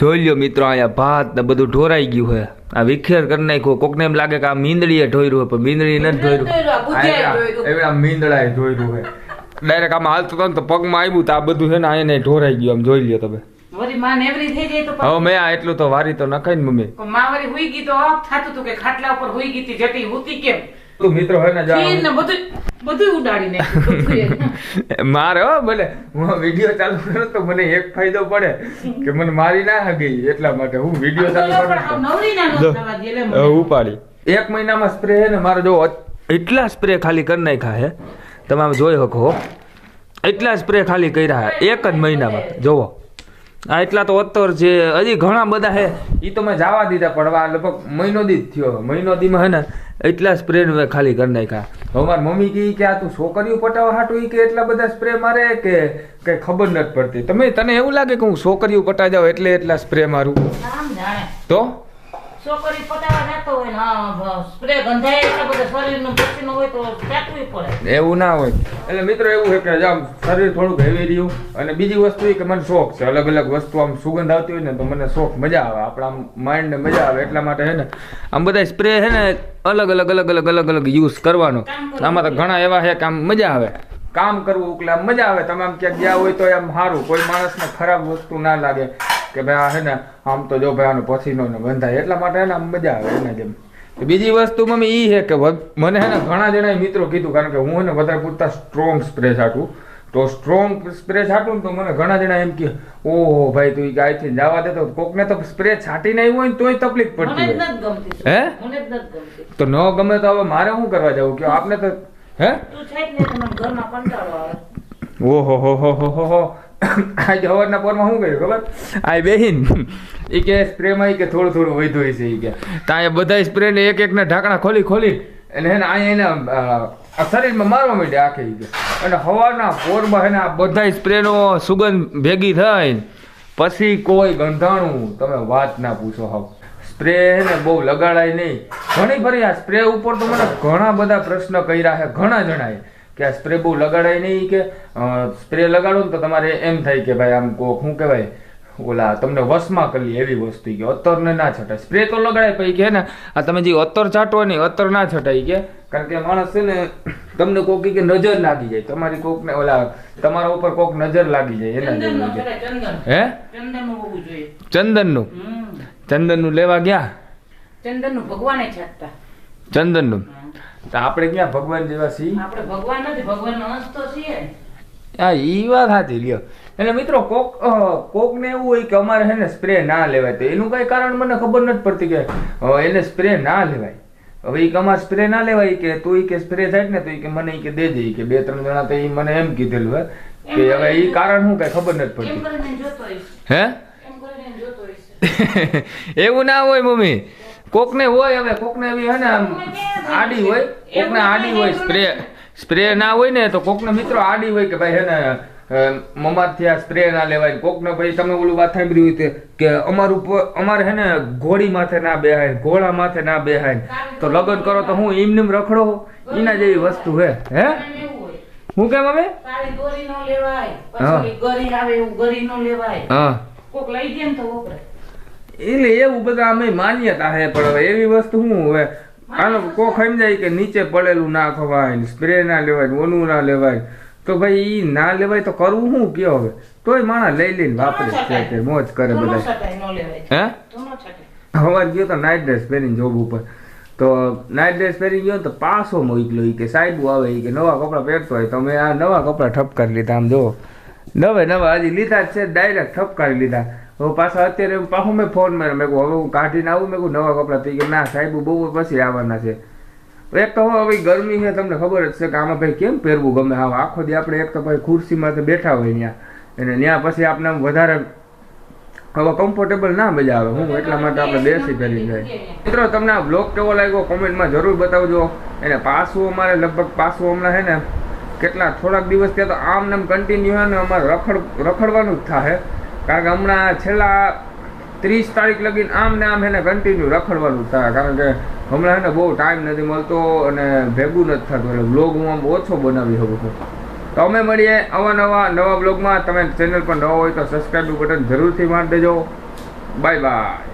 જોઈ લ્યો મિત્રો અહીંયા ભાત ને બધું ઢોરાઈ ગયું હોય આ વિખેર કરી નાખ્યું. કોકને એમ લાગે કે આ મીંદડીએ ઢોર્યું હોય પણ મીંદડી નથી ઢોર્યું. એવડા મીંદડાએ ઢોર્યું છે. ડાયરેક્ટ આમાં હાલતો હતો ને તો પગમાં આવ્યું તો આ બધું છે ને અહીંયા ઢોરાઈ ગયું આમ જોઈ લ્યો તમે. હવે મેં આ એટલું તો વારી તો નખાય ને મમ્મી. માં વળી હુઈ ગઈ તો થાતું હતું કે ખાટલા ઉપર હુઈ ગઈ હતી જતી હુતી કેમ? તું મિત્રો હે ને જા ને બધું બધું ઉડાડી નાખ્યું. મારે હો ભલે. હું વીડિયો ચાલુ કરું તો મને એક ફાયદો પડે કે મને મારી ના હગી એટલા માટે. હું વીડિયો ચાલુ પણ કરું નવરી ના. ઉપાડી. એક મહિનામાં સ્પ્રે હે ને મારે જો એટલા સ્પ્રે ખાલી કરી નાખ્યા હે. તમે જોઈ શકો એટલા સ્પ્રે ખાલી કર્યા હે એક જ મહિનામાં. જોવો. આ એટલા તો અત્તર છે. હજી ઘણા બધા હે એ તો મેં જવા દીધા પડવા લગભગ મહિનો દી જ થયો. મહિનો દીમાં હે ને એટલા સ્પ્રે મેં ખાલી કરી નાખ્યા. હવે મારી મમ્મી કહી કે આ તું છોકરીઓ પટાવવા હાટું. એ કે એટલા બધા સ્પ્રે મારે કે કઈ ખબર નથી પડતી. તમે તને એવું લાગે કે હું છોકરીઓ પટાઈ જાઉં એટલે એટલા સ્પ્રે મારું? તો? છોકરી પટાવા જતો હોય ને સ્પ્રે ગંધાય એટલા બધા શરીરનો પસીનો હોય તો ચાટવી પડે. એવું ના હોય. એટલે મિત્રો એવું છે કે આમ શરીર થોડુંક હેવી રહ્યું અને બીજી વસ્તુ એ કે મને શોખ છે. અલગ અલગ વસ્તુ આમ સુગંધ આવતી હોય ને તો મને શોખ મજા આવે. આપણા માઇન્ડ ને મજા આવે એટલા માટે છે ને. આમ બધા સ્પ્રે છે ને અલગ અલગ અલગ અલગ અલગ અલગ યુઝ કરવાનો. આમાં તો ઘણા એવા છે કે આમ મજા આવે. કામ કરવું એટલે આમ મજા આવે. તમે આમ ક્યાંક ગયા હોય તો આમ સારું. કોઈ માણસને ખરાબ વસ્તુ ના લાગે. કે ભાઈ આ છે ને આમ તો જો ભાઈ આનો પસીનો ને ગંધાય એટલા માટે એને મજા આવે એના જેમ. બીજી વસ્તુ મમ્મી ઈ છે કે મને હે ને ઘણા જણા મિત્રો કીધું કારણ કે હું હે ને વધારે પૂરતા સ્ટ્રોંગ સ્પ્રે છાંટું તો સ્ટ્રોંગ સ્પ્રે છાંટું ને તો મને ઘણા જણા એમ કે ઓહો ભાઈ તું ગાયથી જવા દે તો કોકને તો સ્પ્રે છાંટીને આવ્યું હોય ને તોય તકલીફ પડતી હોય. હે? તો ન ગમે તો હવે મારે શું કરવા જવું? કે આપને તો હે? ઓહો હો હો હો હો હો. આજે હવારના પોરમાં શું કર્યું ખબર? આ બેહીન એ કે સ્પ્રેમાં કે થોડું થોડું વધ્યું છે એ કે. ત્યાં બધા સ્પ્રે ને એક એકના ઢાંકણા ખોલી ખોલી અને એને અહીંયા એને શરીરમાં મારવા માંડ્યા આખે કે. અને હવાના પોરમાં એને આ બધા સ્પ્રેનો સુગંધ ભેગી થાય પછી કોઈ ગંધાણું, તમે વાત ના પૂછો હાવ. સ્પ્રે ને બહુ લગાડાય નહીં. ઘણી ફરી આ સ્પ્રે ઉપર તો મને ઘણા બધા પ્રશ્ન કર્યા છે ઘણા જણાએ. કે આ સ્પ્રે બહુ લગાડાય નહીં કે સ્પ્રે લગાડો ને તો તમારે એમ થાય કે ભાઈ આમ કોક શું કહેવાય ઓલા તમને વશમાં કરી એવી વસ્તુ કે અત્તરને ના છટાય. સ્પ્રે તો લગાડાય પછી કે ને આ તમે જે અત્તર છાંટો ને અત્તર ના છટાય કે. કારણ કે માણસ છે ને તમને કોક કે નજર લાગી જાય. તમારી કોકને ઓલા તમારા ઉપર કોક નજર લાગી જાય એના જેવું હે ચંદન. નું ચંદનનું ચંદનનું? લેવા ગયા? ચંદનનું ભગવાને છાંટતા. ચંદનનું. તો આપણે ક્યાં ભગવાન જેવા છીએ? આપણે ભગવાન નથી ભગવાન અંશ તો છીએ. હા ઈ વાત સાચી લ્યો. એટલે મિત્રો કોક કોકને એવું હોય કે અમારે છે ને સ્પ્રે ના લેવાય તો એનું કઈ કારણ મને ખબર નથી પડતી કે એને સ્પ્રે ના લેવાય. હવે કે અમારે સ્પ્રે ના લેવાય કે તું કે સ્પ્રે થાય ને તો ઈ કે મને કે દેજે કે બે ત્રણ જણા તો ઈ મને એમ કીધેલું હે. કે હવે ઈ કારણ શું કઈ ખબર નથી પડતી. હે? એવું ના હોય મમ્મી. કોકને હોય હવે કોકને એવી હે ને આડી હોય કોકને આડી હોય સ્પ્રે સ્પ્રે ના હોય ને તો કોકને મિત્રો આડી હોય કે ભાઈ હે ને મમારથી આ સ્પ્રે ના લેવાય કોકને ભાઈ તમે ઓલું વાત સાંભળ્યું હોય તે કે અમારું અમારે હે ને ઘોડી માથે ના બેહાય ઘોડા માથે ના બેહાય તો લગ્ન કરો તો હું એમને એમ રખડો એના જેવી વસ્તુ હે હે? હું કેમ હવે? કાળી દોરી નો લેવાય હા. પછી ગરી આવે એવું ગરી નો લેવાય. હા. કોક લઈ દે તો વપરાય. એટલે એવું બધા અમે માન્યતા હે પણ હવે એવી વસ્તુ શું હવે આનો કોક સમજાય કે નીચે પડેલું ના ખવાય સ્પ્રે ના લેવાય ઓનું ના લેવાય. તો ભાઈ ઈ ના લેવાય તો કરવું શું કયો હવે? તોય માણસ લઈ લઈને વાપરે છે તે મોજ કરે બધા હે? હવાર ગયો તો નાઇટ ડ્રેસ પહેરીને જોબ ઉપર. તો નાઇટ ડ્રેસ પહેરી ગયો તો પાસો મોકલો ઈ કે સાહેબ આવે ઈ કે નવા કપડાં પહેરતો હોય તો મેં આ નવા કપડાં ઠપકારી લીધા આમ જો નવે નવા હજી લીધા જ છે ડાયરેક્ટ ઠપકારી લીધા. હવે પાછા અત્યારે પાછું મેં ફોન માર્યો. મેં કહું હવે હું કાઢીને આવું. મેં કહું નવા કપડાં થઈ ગયા ના સાહેબ બહુ પછી આવવાના છે. એક તો હવે ગરમી છે, તમને ખબર જ છે કે આમાં ભાઈ કેમ પહેરવું ગમે? હા આખો દી આપણે એક તો ભાઈ ખુરશીમાં બેઠા હોય ત્યાં. અને ત્યાં પછી આપણે વધારે હવે કમ્ફર્ટેબલ ના મજા આવે. હું એટલા માટે આપણે બેસી પહેરી જાય. મિત્રો, તમને આ બ્લોગ કેવો લાગ્યો? કોમેન્ટમાં જરૂર બતાવજો. એને પાછું અમારે લગભગ પાછું હમણાં છે ને, કેટલા, થોડાક દિવસ ત્યાં તો આમ નામ કન્ટિન્યુ છે ને અમારે રખડ, રખડવાનું જ થાય કારણ કે હમણાં છેલ્લા ત્રીસ તારીખ લગીને આમ ને આમ એને કન્ટિન્યુ રખડવાનું થાય. કારણ કે હમણાં એને બહુ ટાઈમ નથી મળતો અને ભેગું નથી થતું. એટલે બ્લોગ હું આમ ઓછો બનાવી શકું છું. તો અમે મળીએ અવાનવા નવા બ્લોગમાં તમે ચેનલ પર નવા હોય તો સબસ્ક્રાઈબ બટન જરૂરથી મારી દેજો. Bye bye